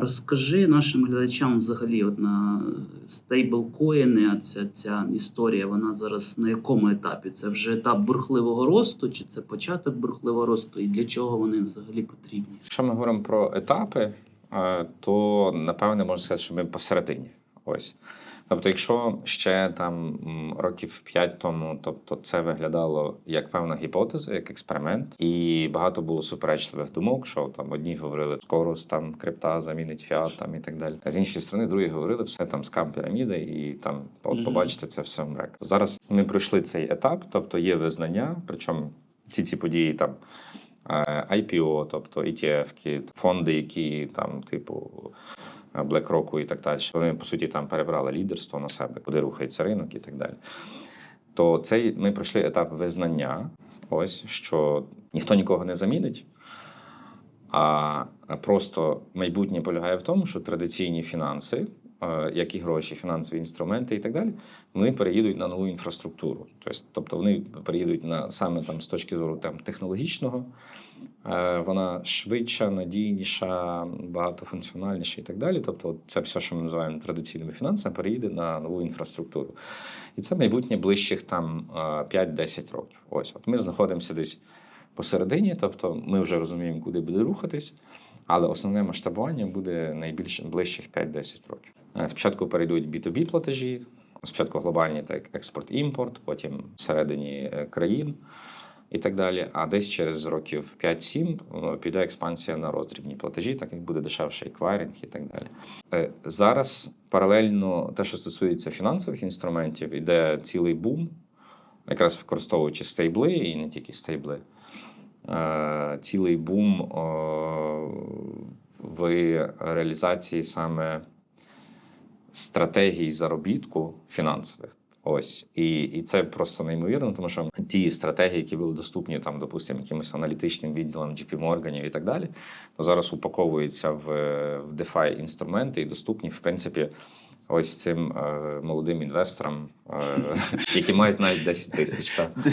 Розкажи нашим глядачам взагалі, от на стейблкоїни, ця, ця історія, вона зараз на якому етапі? Це вже етап бурхливого росту, чи це початок бурхливого росту, і для чого вони взагалі потрібні? Якщо ми говоримо про етапи, е, то напевне можна сказати, що ми посередині. Ось. Тобто, якщо ще там років 5 тому, тобто це виглядало як певна гіпотеза, як експеримент, і багато було суперечливих думок, що там одні говорили, скоро там крипта замінить фіат там і так далі. А з іншої сторони, другі говорили, все там скам піраміди, і там от побачите це все мрек. Зараз ми пройшли цей етап, тобто є визнання, причому ці ці події там. е, IPO, тобто ETF-ки, фонди, які там, типу е, BlackRock і так далі. Вони по суті там перебрали лідерство на себе, куди рухається ринок і так далі. То цей ми пройшли етап визнання, ось що ніхто нікого не замінить. А просто майбутнє полягає в тому, що традиційні фінанси, е, як і гроші, фінансові інструменти і так далі, вони переїдуть на нову інфраструктуру. Тобто, тобто вони переїдуть на саме там з точки зору там, технологічного, е, вона швидша, надійніша, багатофункціональніша і так далі. Тобто, це все, що ми називаємо традиційними фінансами, переїде на нову інфраструктуру. І це майбутнє ближчих там е, 5-10 років. Ось от ми знаходимося десь посередині, тобто ми вже розуміємо, куди буде рухатись, але основне масштабування буде найбільше ближчих 5-10 років. Е, Спочатку перейдуть B2B платежі, спочатку глобальні, так експорт-імпорт, потім всередині е, країн і так далі. А десь через років 5-7 е, піде експансія на роздрібні платежі, так як буде дешевший еквайринг і так далі. Зараз паралельно те, що стосується фінансових інструментів, іде цілий бум, якраз використовуючи стейбли і не тільки стейбли. Е, Цілий бум е, в реалізації саме стратегій заробітку фінансових. Ось і, і це просто неймовірно, тому що ті стратегії, які були доступні там, допустимо, якимось аналітичним відділам JP Morgan і так далі, то зараз упаковуються в, в DeFi інструменти і доступні, в принципі, ось цим е, молодим інвесторам, е, які мають навіть 10 тисяч.